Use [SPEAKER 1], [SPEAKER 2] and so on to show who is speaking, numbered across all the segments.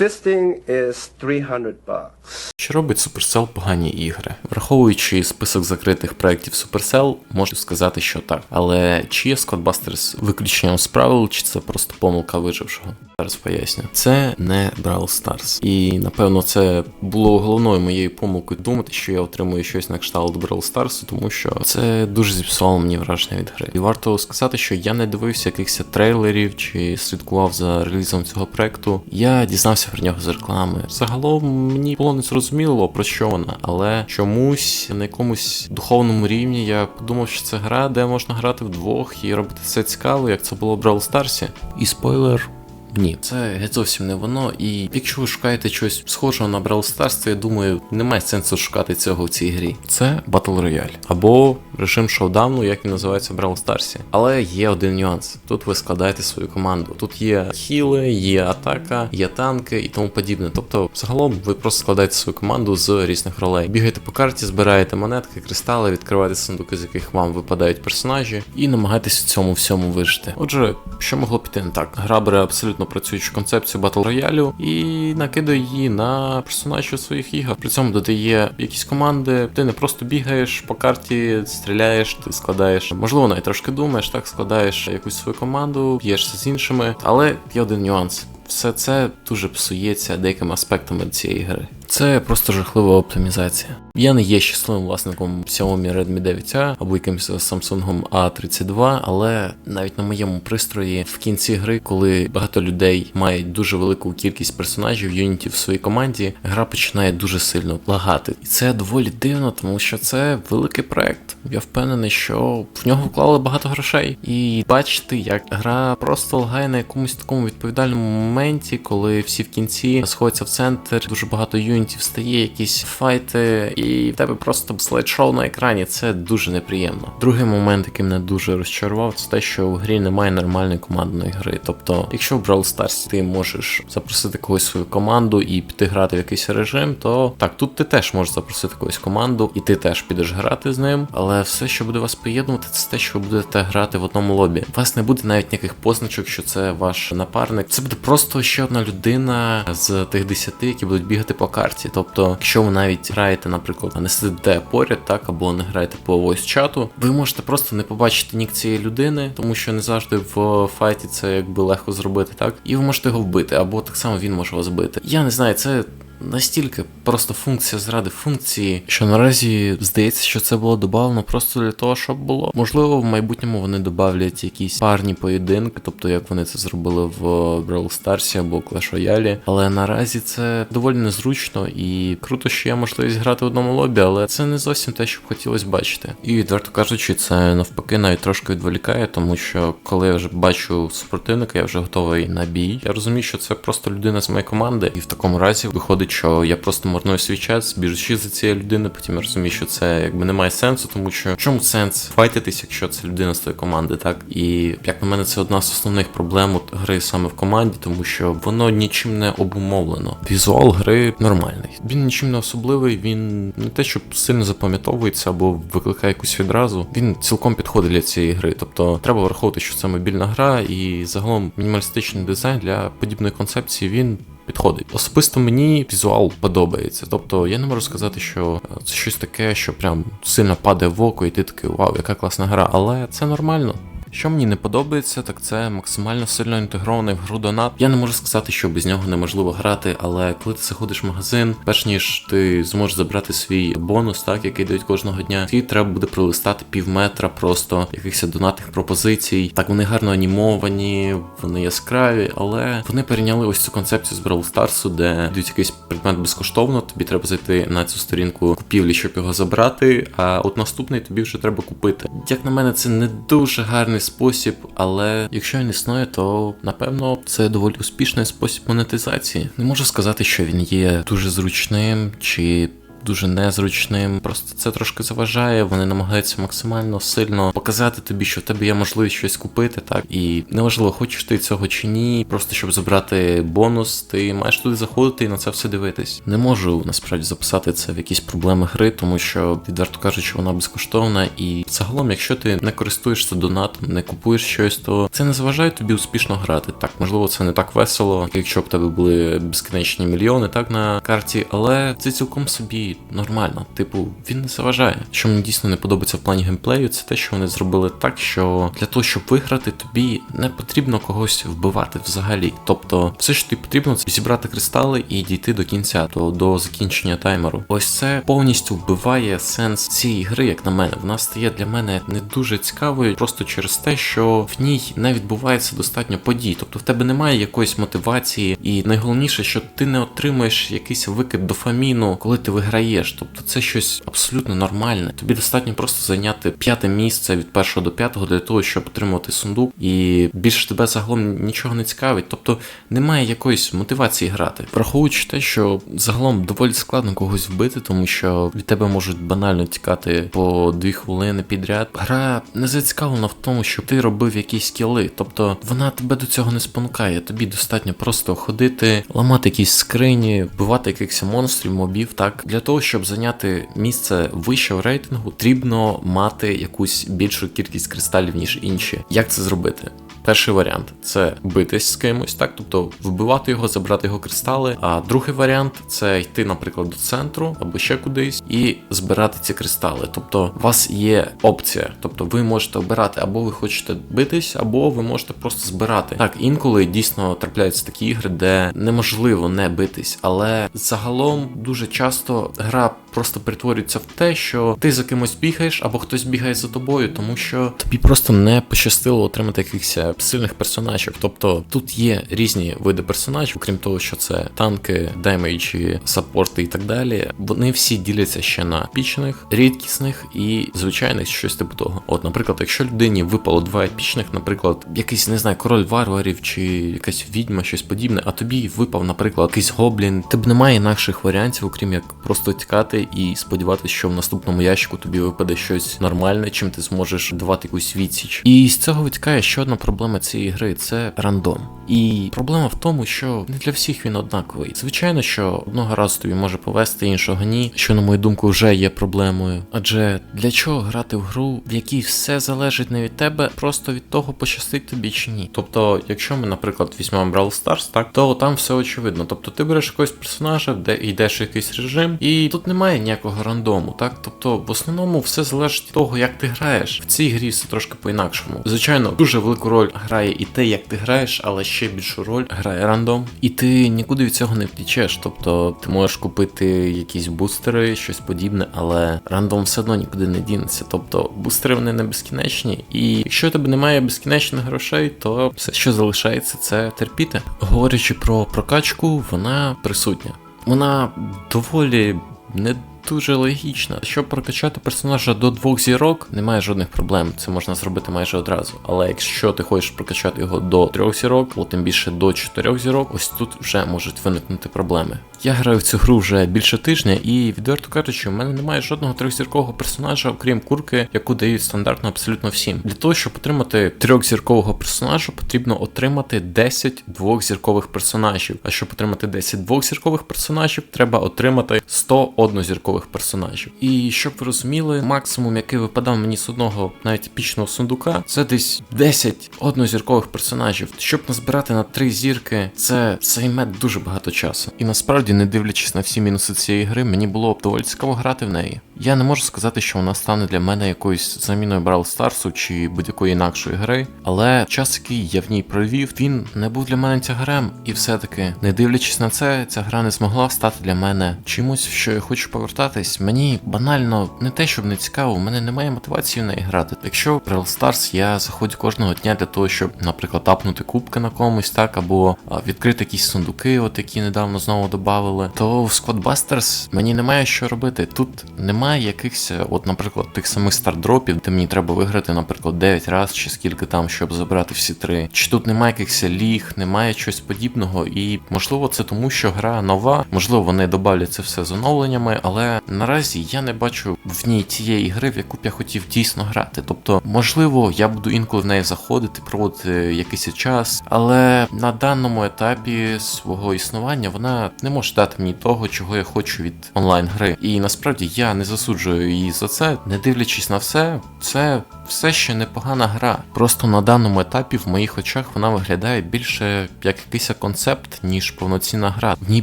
[SPEAKER 1] Fisting is 300 bucks.
[SPEAKER 2] Що робить Supercell погані ігри? Враховуючи список закритих проєктів Supercell, можу сказати, що так. Але чи є Squadbusters виключенням з правил, чи це просто помилка вижившого? Зараз поясню. Це не Brawl Stars. І напевно це було головною моєю помилкою думати, що я отримую щось на кшталт Brawl Stars, тому що це дуже зіпсувало мені враження від гри. І варто сказати, що я не дивився якихось трейлерів чи слідкував за релізом цього проекту. Я дізнався про нього з реклами. Загалом мені було не зрозуміло про що вона, але чомусь на якомусь духовному рівні я подумав, що це гра, де можна грати вдвох і робити все цікаво, як це було в Brawl Stars. І спойлер. Ні, це зовсім не воно. І якщо ви шукаєте щось схожого на Brawl Stars, то я думаю, немає сенсу шукати цього в цій грі. Це Battle Royale. Або режим шоудауну, як він називається в Brawl Stars. Але є один нюанс. Тут ви складаєте свою команду. Тут є хіли, є атака, є танки і тому подібне. Тобто, загалом ви просто складаєте свою команду з різних ролей. Бігаєте по карті, збираєте монетки, кристали, відкриваєте сундуки, з яких вам випадають персонажі, і намагаєтесь в цьому всьому вижити. Отже, що могло піти не так? Гра бере абсолютно працюючу концепцію батл роялю і накидає її на персонажів своїх ігор. При цьому додає якісь команди. Ти не просто бігаєш по карті, стріляєш, ти складаєш, можливо, навіть трошки думаєш, так складаєш якусь свою команду, б'єшся з іншими. Але є один нюанс. Все це дуже псується деякими аспектами цієї гри. Це просто жахлива оптимізація. Я не є щасливим власником Xiaomi Redmi 9A або якимось Samsung A32, але навіть на моєму пристрої в кінці гри, коли багато людей мають дуже велику кількість персонажів Unity в своїй команді, гра починає дуже сильно лагати. І це доволі дивно, тому що це великий проект. Я впевнений, що в нього вклали багато грошей. І бачити, як гра просто лагає на якомусь такому відповідальному моменті, коли всі в кінці сходяться в центр, дуже багато юнітів стає, якісь файти, і в тебе просто слайд-шоу на екрані. Це дуже неприємно. Другий момент, який мене дуже розчарував, це те, що в грі немає нормальної командної гри. Тобто, якщо в Brawl Stars ти можеш запросити когось свою команду і піти грати в якийсь режим, то так, тут ти теж можеш запросити когось команду, і ти теж підеш грати з ним. Але все, що буде вас поєднувати, це те, що ви будете грати в одному лобі. У вас не буде навіть ніяких позначок, що це ваш напарник. Це буде просто ще одна людина з тих десяти, які будуть бігати по карті. Тобто, якщо ви навіть граєте, наприклад, не сидите поряд, так або не граєте по voice чату, ви можете просто не побачити нік цієї людини, тому що не завжди в файті це якби легко зробити, так і ви можете його вбити, або так само він може вас бити. Я не знаю, це. Настільки просто функція зради функції, що наразі здається, що це було додано просто для того, щоб було. Можливо, в майбутньому вони додавлять якісь парні поєдинки, тобто як вони це зробили в Brawl Stars або Clash Royale. Але наразі це доволі незручно і круто, що є можливість грати в одному лобі, але це не зовсім те, що б хотілося бачити. І відверто кажучи, це навпаки навіть трошки відволікає, тому що коли я вже бачу супротивника, я вже готовий на бій. Я розумію, що це просто людина з моєї команди, і в такому разі виходить, що я просто марную свій час, біжучи за цією людиною, потім я розумію, що це якби немає сенсу, тому що в чому сенс файтитись, якщо це людина з твоєї команди, так? І як на мене, це одна з основних проблем от гри саме в команді, тому що воно нічим не обумовлено. Візуал гри нормальний. Він нічим не особливий, він не те, щоб сильно запам'ятовується або викликає якусь відразу. Він цілком підходить для цієї гри. Тобто треба враховувати, що це мобільна гра, і загалом мінімалістичний дизайн для подібної концепції він підходить. Особисто мені візуал подобається. Тобто я не можу сказати, що це щось таке, що прям сильно падає в око, і ти такий вау, яка класна гра, але це нормально. Що мені не подобається, так це максимально сильно інтегрований в гру донат. Я не можу сказати, що без нього неможливо грати, але коли ти заходиш в магазин, перш ніж ти зможеш забрати свій бонус, так який дають кожного дня, тобі треба буде пролистати пів метра просто якихось донатних пропозицій. Так вони гарно анімовані, вони яскраві, але вони перейняли ось цю концепцію з Brawl Stars, де дають якийсь предмет безкоштовно. Тобі треба зайти на цю сторінку купівлі, щоб його забрати. А от наступний тобі вже треба купити. Як на мене, це не дуже гарний спосіб, але якщо він існує, то напевно це доволі успішний спосіб монетизації. Не можу сказати, що він є дуже зручним чи дуже незручним. Просто це трошки заважає. Вони намагаються максимально сильно показати тобі, що в тебе є можливість щось купити, так і неважливо, хочеш ти цього чи ні. Просто щоб забрати бонус, ти маєш туди заходити і на це все дивитись. Не можу насправді записати це в якісь проблеми гри, тому що відверто кажучи, вона безкоштовна. І загалом, якщо ти не користуєшся донатом, не купуєш щось, то це не заважає тобі успішно грати. Так, можливо, це не так весело, якщо б тебе були безкінечні мільйони так на карті, але це цілком собі нормально. Типу, він не заважає. Що мені дійсно не подобається в плані геймплею, це те, що вони зробили так, що для того, щоб виграти, тобі не потрібно когось вбивати взагалі. Тобто, все, що тобі потрібно, це зібрати кристали і дійти до кінця, до, до закінчення таймеру. Ось це повністю вбиває сенс цієї гри, як на мене. Вона стає для мене не дуже цікавою, просто через те, що в ній не відбувається достатньо подій. Тобто в тебе немає якоїсь мотивації, і найголовніше, що ти не отримуєш якийсь викид дофаміну, коли ти виграєш. Тобто це щось абсолютно нормальне. Тобі достатньо просто зайняти п'яте місце від першого до п'ятого для того, щоб отримувати сундук, і більше тебе загалом нічого не цікавить. Тобто немає якоїсь мотивації грати, враховуючи те, що загалом доволі складно когось вбити, тому що від тебе можуть банально тікати по дві хвилини підряд. Гра не зацікавлена в тому, щоб ти робив якісь скіли, тобто вона тебе до цього не спонукає. Тобі достатньо просто ходити, ламати якісь скрині, вбивати якихось монстрів, мобів. Так для того, щоб зайняти місце вище в рейтингу, потрібно мати якусь більшу кількість кристалів ніж інші. Як це зробити? Перший варіант це битись з кимось, так, тобто вбивати його, забрати його кристали. А другий варіант це йти, наприклад, до центру або ще кудись і збирати ці кристали. Тобто, у вас є опція, тобто ви можете обирати, або ви хочете битись, або ви можете просто збирати. Так, інколи дійсно трапляються такі ігри, де неможливо не битись, але загалом дуже часто гра просто перетворюється в те, що ти за кимось бігаєш, або хтось бігає за тобою, тому що тобі просто не пощастило отримати якихось сильних персонажів. Тобто тут є різні види персонажів, окрім того, що це танки, демейджі, саппорти і так далі. Вони всі діляться ще на епічних, рідкісних і звичайних щось типу того. От, наприклад, якщо людині випало два епічних, наприклад, якийсь не знаю, король варварів чи якась відьма, щось подібне, а тобі випав, наприклад, якийсь гоблін, тебе немає інакших варіантів, окрім як просто тікати і сподіватися, що в наступному ящику тобі випаде щось нормальне, чим ти зможеш давати якусь відсіч. І з цього витікає ще одна проблема цієї гри це рандом. І проблема в тому, що не для всіх він однаковий. Звичайно, що одного разу тобі може повести, іншого ні, що на мою думку вже є проблемою. Адже для чого грати в гру, в якій все залежить не від тебе, просто від того, пощастить тобі чи ні. Тобто, якщо ми, наприклад, візьмемо Brawl Stars, так то там все очевидно. Тобто ти береш якогось персонажа, де йдеш в якийсь режим, і тут немає ніякого рандому, так тобто в основному все залежить від того, як ти граєш. В цій грі все трошки по-інакшому. Звичайно, дуже велику роль грає і те, як ти граєш, але ще більшу роль грає рандом. І ти нікуди від цього не втічеш. Тобто ти можеш купити якісь бустери, щось подібне, але рандом все одно нікуди не дінеться. Тобто бустери вони не безкінечні, і якщо у тебе немає безкінечних грошей, то все, що залишається, це терпіти. Говорячи про прокачку, вона присутня. Вона доволі не дуже логічна. Щоб прокачати персонажа до двох зірок, немає жодних проблем. Це можна зробити майже одразу. Але якщо ти хочеш прокачати його до трьох зірок, або тим більше до чотирьох зірок, ось тут вже можуть виникнути проблеми. Я граю в цю гру вже більше тижня, і відверто кажучи, у мене немає жодного трьохзіркового персонажа, окрім курки, яку дають стандартно абсолютно всім. Для того, щоб отримати трьохзіркового персонажа, потрібно отримати 10 двохзіркових персонажів. А щоб отримати 10 двохзіркових персонажів, треба отримати 100 однозіркових персонажів. І щоб ви розуміли, максимум, який випадав мені з одного навіть епічного сундука, це десь 10 однозіркових персонажів. Щоб назбирати на 3 зірки, це займе дуже багато часу. І насправді, не дивлячись на всі мінуси цієї гри, мені було б доволі цікаво грати в неї. Я не можу сказати, що вона стане для мене якоюсь заміною Brawl Старсу чи будь-якої інакшої гри, але час, який я в ній провів, він не був для мене тягарем, і все-таки, не дивлячись на це, ця гра не змогла стати для мене чимось, в що я хочу повертатись. Мені банально не те, щоб не цікаво, в мене немає мотивації в неї грати. Якщо в Brawl Stars я заходжу кожного дня для того, щоб, наприклад, апнути кубки на комусь, так, або відкрити якісь сундуки, от які недавно знову додавали, то в Squadbusters мені немає що робити. Тут немає якихось, от, наприклад, тих самих стардропів, де мені треба виграти, наприклад, 9 разів чи скільки там, щоб забрати всі три. Чи тут немає якихось ліг, немає чогось подібного, і можливо це тому, що гра нова, можливо, вони додавлять це все з оновленнями, але наразі я не бачу в ній тієї гри, в яку б я хотів дійсно грати. Тобто, можливо, я буду інколи в неї заходити, проводити якийсь час, але на даному етапі свого існування вона не може дати мені того, чого я хочу від онлайн гри. І насправді я не засуджую її за це, не дивлячись на все, це все ще непогана гра. Просто на даному етапі в моїх очах вона виглядає більше як якийсь концепт, ніж повноцінна гра. В ній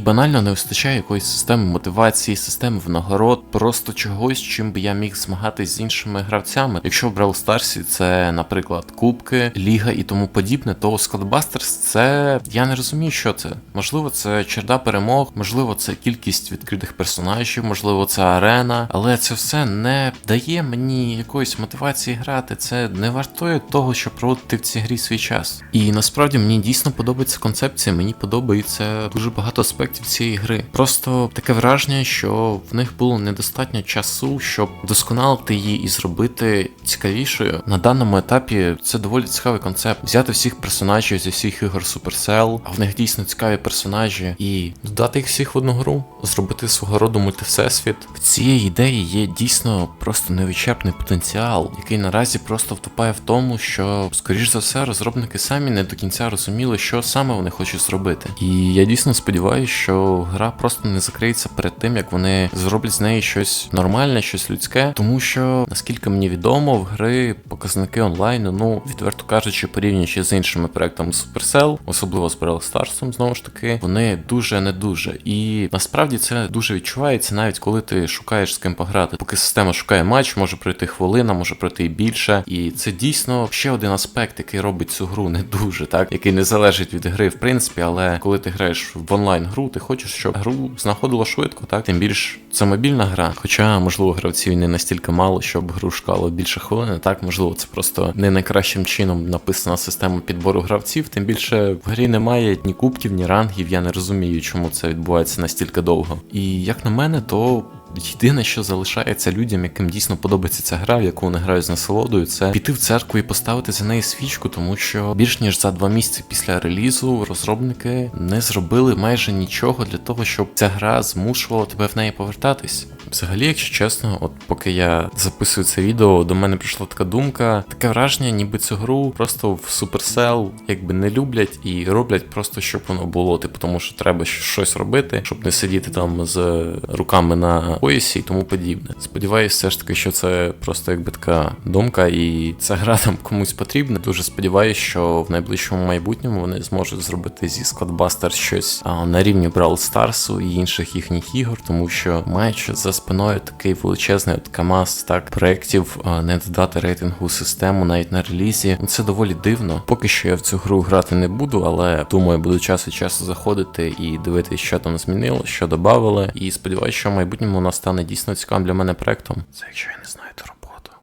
[SPEAKER 2] банально не вистачає якоїсь системи мотивації, системи винагород, просто чогось, чим би я міг змагатись з іншими гравцями. Якщо в Brawl Stars це, наприклад, кубки, ліга і тому подібне, то Squadbusters це я не розумію, що це. Можливо, це черда перемог, можливо, це кількість відкритих персонажів, можливо, це арена, але це все не дає мені якоїсь мотивації грати. Це не вартує того, щоб проводити в цій грі свій час. І насправді мені дійсно подобається концепція, мені подобається дуже багато аспектів цієї гри. Просто таке враження, що в них було недостатньо часу, щоб вдосконалити її і зробити цікавішою. На даному етапі це доволі цікавий концепт. Взяти всіх персонажів зі всіх ігор Supercell, а в них дійсно цікаві персонажі, і додати їх всіх в одну гру, зробити свого роду мультивсесвіт. В цієї ідеї є дійсно просто невичерпний потенціал, який наразі просто втопає в тому, що, скоріш за все, розробники самі не до кінця розуміли, що саме вони хочуть зробити. І я дійсно сподіваюся, що гра просто не закриється перед тим, як вони зроблять з неї щось нормальне, щось людське, тому що наскільки мені відомо, в гри показники онлайну, ну відверто кажучи, порівнюючи з іншими проектами Supercell, особливо з Brawl Stars, знову ж таки, вони дуже не дуже. І насправді це дуже відчувається, навіть коли ти шукаєш з ким пограти. Поки система шукає матч, може пройти хвилина, може пройти і більше. І це дійсно ще один аспект, який робить цю гру не дуже, так який не залежить від гри, в принципі, але коли ти граєш в онлайн гру, ти хочеш, щоб гру знаходило швидко, так тим більш це мобільна гра. Хоча, можливо, гравців не настільки мало, щоб гру шукало більше хвилини. Так, можливо, це просто не найкращим чином написана система підбору гравців. Тим більше в грі немає ні кубків, ні рангів. Я не розумію, чому це відбувається настільки довго. І як на мене, то. Єдине, що залишається людям, яким дійсно подобається ця гра, в яку вони грають з насолодою, це піти в церкву і поставити за неї свічку, тому що більш ніж за два місяці після релізу розробники не зробили майже нічого для того, щоб ця гра змушувала тебе в неї повертатись. Взагалі, якщо чесно, от поки я записую це відео, до мене прийшла така думка, таке враження, ніби цю гру просто в Supercell якби не люблять і роблять просто, щоб воно було, типу, тому що треба щось робити, щоб не сидіти там з руками на поясі і тому подібне. Сподіваюсь, все ж таки, що це просто якби така думка, і ця гра там комусь потрібна. Дуже сподіваюся, що в найближчому майбутньому вони зможуть зробити зі Squadbusters щось на рівні Brawl Stars і інших їхніх ігор, тому що маючи за спиною такий величезний от КАМАЗ так проєктів не додати рейтингу систему навіть на релізі. Ну, Це доволі дивно. Поки що я в цю гру грати не буду, але думаю, буду час від часу заходити і дивитися, що там змінило, що додавали. І сподіваюся, що в майбутньому вона стане дійсно цікавим для мене проектом. Це якщо я не знаю, то